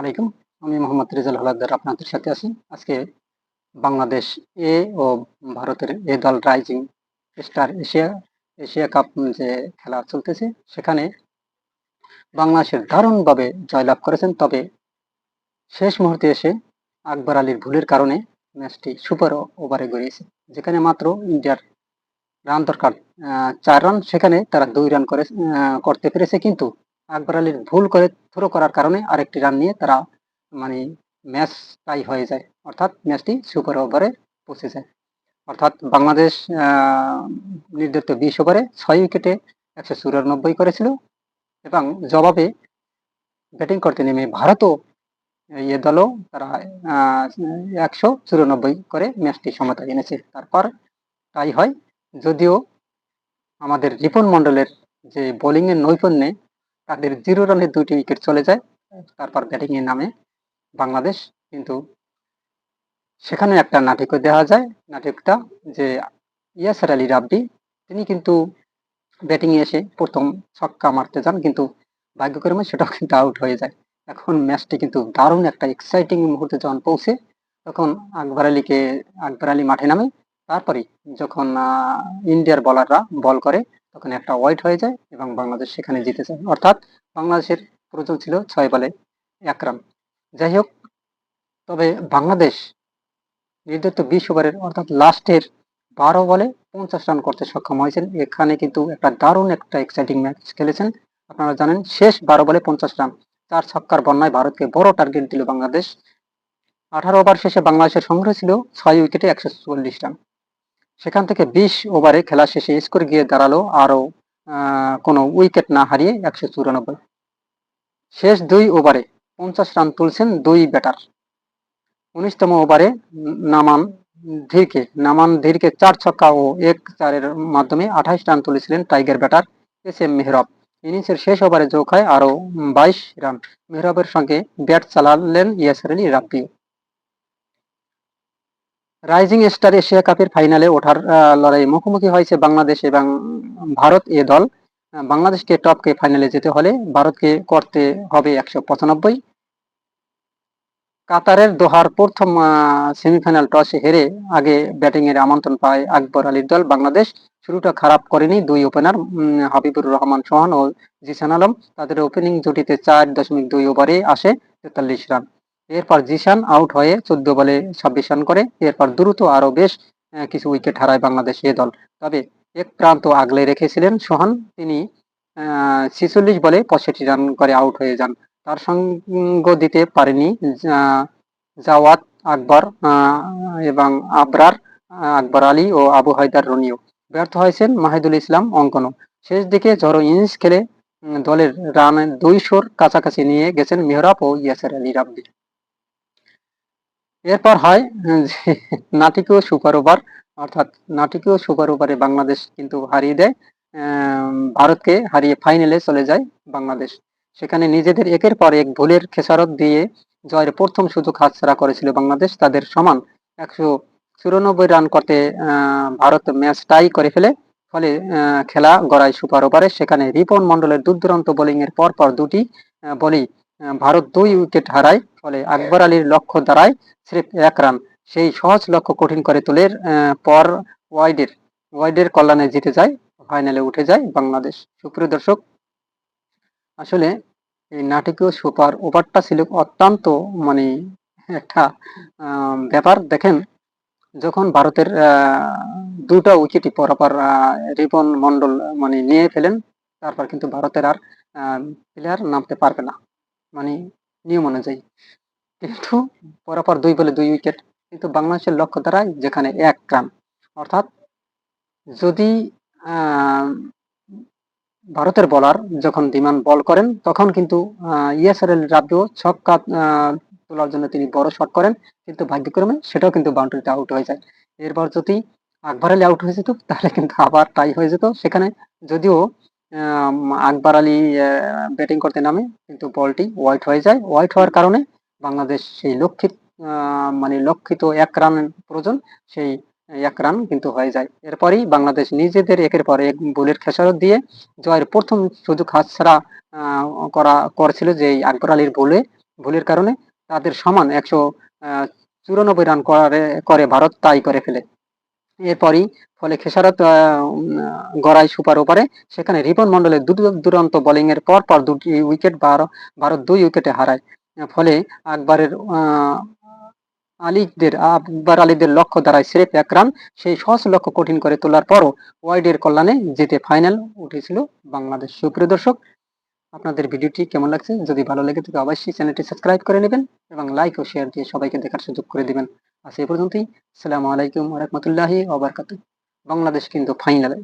আলাইকুম। আমি মোহাম্মদ রেজাল হলাদার আপনাদের সাথে আছি। আজকে বাংলাদেশ এ ও ভারতের এ দল rising star Asia Asia cup যে খেলা চলতেছে, সেখানে বাংলাদেশের দারুণভাবে জয়লাভ করেছেন। তবে শেষ মুহূর্তে এসে আকবর আলীর ভুলের কারণে ম্যাচটি সুপার ওভারে গড়িয়েছে, যেখানে মাত্র ইন্ডিয়ার রান দরকার চার রান, সেখানে তারা দুই রান করে করতে পেরেছে। কিন্তু আকবর আলীর ভুল করে থ্রো করার কারণে আরেকটি রান নিয়ে তারা মানে ম্যাচ টাই হয়ে যায়। অর্থাৎ ম্যাচটি সুপার ওভারে পৌঁছে যায় অর্থাৎ বাংলাদেশ নির্ধারিত বিশ ওভারে ছয় উইকেটে একশো চুরানব্বই করেছিল এবং জবাবে ব্যাটিং করতে নেমে ভারতও এ দলও তারা একশো চুরানব্বই করে ম্যাচটি সমতা এনেছে। তারপর তাই হয়। যদিও আমাদের রিপন মণ্ডলের যে বোলিংয়ের নৈপুণ্যে তাদের জিরো রানে দুইটি উইকেট চলে যায়, তারপর ব্যাটিং এর নামে বাংলাদেশ। কিন্তু সেখানে একটা নাটকও দেওয়া যায়, নাটকটা যে ইয়াসার আলী রাব্বি, তিনি কিন্তু ব্যাটিং এ এসে প্রথম ছক্কা মারতে যান, কিন্তু ভাগ্যক্রমে সেটাও কিন্তু আউট হয়ে যায়। এখন ম্যাচটি কিন্তু দারুণ একটা এক্সাইটিং মুহূর্তে যখন পৌঁছে, তখন আকবর আলীকে, আকবর আলী মাঠে নামে। তারপরে যখন ইন্ডিয়ার বলাররা বল করে তখন একটা ওয়াইড হয়ে যায় এবং বাংলাদেশ সেখানে জিতে যায়। অর্থাৎ বাংলাদেশের প্রয়োজন ছিল ছয় বলে এক রান। যাই হোক, তবে বাংলাদেশ নির্ধারিত বিশ ওভারের অর্থাৎ লাস্টের বারো বলে পঞ্চাশ রান করতে সক্ষম হয়েছেন। এখানে কিন্তু একটা দারুণ একটা এক্সাইটিং ম্যাচ খেলেছেন। আপনারা জানেন, শেষ বারো বলে পঞ্চাশ রান চার ছক্কার বন্যায় ভারতকে বড় টার্গেট দিল বাংলাদেশ। আঠারো ওভার শেষে বাংলাদেশের সংগ্রহ ছিল ছয় উইকেটে একশো চল্লিশ রান সেখান থেকে বিশ ওভারে খেলা শেষে স্কোর গিয়ে দাঁড়াল আরও কোনো উইকেট না হারিয়ে একশো চুরানব্বই। শেষ দুই ওভারে পঞ্চাশ রান তুলছেন দুই ব্যাটার উনিশতম ওভারে নামান ধীরকে নামান ধীরকে চার ছক্কা ও এক চারের মাধ্যমে আঠাইশ রান তুলেছিলেন tiger batter S M Meherob. ইনিংসের শেষ ওভারে যোগ হয় আরও বাইশ রান মেহরবের সঙ্গে ব্যাট চালালেন ইয়াসার আলী রাব্বিও রাইজিং স্টার এশিয়া কাপের ফাইনালে ওঠার আহ, লড়াই মুখোমুখি হয়েছে বাংলাদেশ এবং ভারত এ দল। বাংলাদেশকে টপকে ফাইনালে যেতে হলে ভারতকে করতে হবে একশো পঁচানব্বই। কাতারের দোহার প্রথম সেমিফাইনাল টসে হেরে আগে ব্যাটিং এর আমন্ত্রণ পায় আকবর আলীর দল। বাংলাদেশ শুরুটা খারাপ করেনি দুই ওপেনার হাবিবুর রহমান সোহান ও জিসান আলম। তাদের ওপেনিং জুটিতে চার দশমিক দুই ওভারে আসে তেতাল্লিশ রান এরপর জিশান আউট হয়ে চোদ্দ বলে ছাব্বিশ রান করে। এরপর দ্রুত আরও বেশ কিছু উইকেট হারায় বাংলাদেশ এ দল। তবে এক প্রান্ত আগলে রেখেছিলেন সোহান। তিনি ছিচল্লিশ বলে পঁয়ষট্টি রান করে আউট হয়ে যান। তার সঙ্গ দিতে পারেনি জাওয়াত আকবর এবং আবরার আকবর আলী ও আবু হায়দার রনিও। ব্যর্থ হয়েছেন মাহিদুল ইসলাম অঙ্কনও। শেষ দিকে ঝড়ো ইনিংস খেলে দলের রান দুইশোর কাছাকাছি নিয়ে গেছেন মেহরাব ও ইয়াসের আলী রাব্বি। এরপর হয় নাটকীয় সুপার ওভার অর্থাৎ নাটকীয় সুপার ওভারে বাংলাদেশ কিন্তু হারিয়ে দেয় ভারতকে হারিয়ে ফাইনালে চলে যায় বাংলাদেশ। সেখানে নিজেদের একের পর এক ভুলের খেসারত দিয়ে জয়ের প্রথম সুযোগ হাতছাড়া করেছিল বাংলাদেশ। তাদের সমান একশো চুরানব্বই রান করতে ভারত ম্যাচ টাই করে ফেলে ফলে খেলা গড়ায় সুপার ওভারে। সেখানে রিপন মন্ডলের দুর্দান্ত বোলিং এর পর পর দুটি আহ, ভারত দুই উইকেট হারায়, ফলে আকবর আলীর লক্ষ্য দাঁড়ায় স্রেফ এক রান। সেই সহজ লক্ষ্য কঠিন করে তোলের পর ওয়াইডের ওয়াইডের কল্যাণে জিতে যায়, ফাইনালে উঠে যায় বাংলাদেশ। সুপ্রিয় দর্শক, আসলে এই নাটকীয় সুপার ওভারটা ছিল অত্যন্ত মানে একটা ব্যাপার। দেখেন, যখন ভারতের দুটা উইকেটই পরপর রিপন মন্ডল মানে নিয়ে ফেলেন, তারপর কিন্তু ভারতের আর প্লেয়ার নামতে পারবে না। মানে নিয়ম অনুযায়ী। কিন্তু পরপর দুই বলে দুই উইকেট কিন্তু বাংলাদেশের লক্ষ্য দাঁড়ায় যেখানে এক রান। অর্থাৎ যদি ভারতের বলার যখন বিমান বল করেন, তখন কিন্তু ইয়াসার আলী রাব্বিও ছক্কা তোলার জন্য তিনি বড় শট করেন। কিন্তু ভাগ্যক্রমে সেটাও কিন্তু বাউন্ডারিতে আউট হয়ে যায়। এরপর যদি আকবর আলী আউট হয়ে যেত, তাহলে কিন্তু আবার টাই হয়ে যেত। সেখানে যদিও আকবর আলী ব্যাটিং করতে নামে, কিন্তু বলটি ওয়াইট হয়ে যায়। ওয়াইট হওয়ার কারণে বাংলাদেশ সেই লক্ষিত মানে লক্ষিত এক রান প্রয়োজন, সেই এক রান কিন্তু হয়ে যায়। এরপরেই বাংলাদেশ নিজেদের একের পর এক বুলের খেসারত দিয়ে জয়ের প্রথম সুযোগ হাতছাড়া করা, করেছিল যে আকবর আলীর বলে, ভুলের কারণে। তাদের সমান একশো চুরানব্বই রান করে ভারত তাই করে ফেলে। এরপরই ফলে খেসারত গড়াই সুপার ওপারে সেখানে রিপন মন্ডলের দুরন্ত বোলিং এর পর পর দুটি উইকেট ভারত দুই উইকেটে হারায়। ফলে আকবরের আলীদের, আকবর আলীদের লক্ষ্য দ্বারায় স্রেফ এক রান সেই সহজ লক্ষ্য কঠিন করে তোলার পরও ওয়াইডের কল্যাণে জিতে ফাইনাল উঠেছিল বাংলাদেশ। সুপ্রিয় দর্শক, আপনাদের ভিডিওটি কেমন লাগছে? যদি ভালো লেগে থাকে, অবশ্যই চ্যানেলটি সাবস্ক্রাইব করে নেবেন এবং লাইক ও শেয়ার দিয়ে সবাইকে দেখার সুযোগ করে দিবেন। আজ এ পর্যন্তই। আসসালামু আলাইকুম রহমতুল্লাহি ওবরকাত বাংলাদেশ কিন্তু ফাইনালে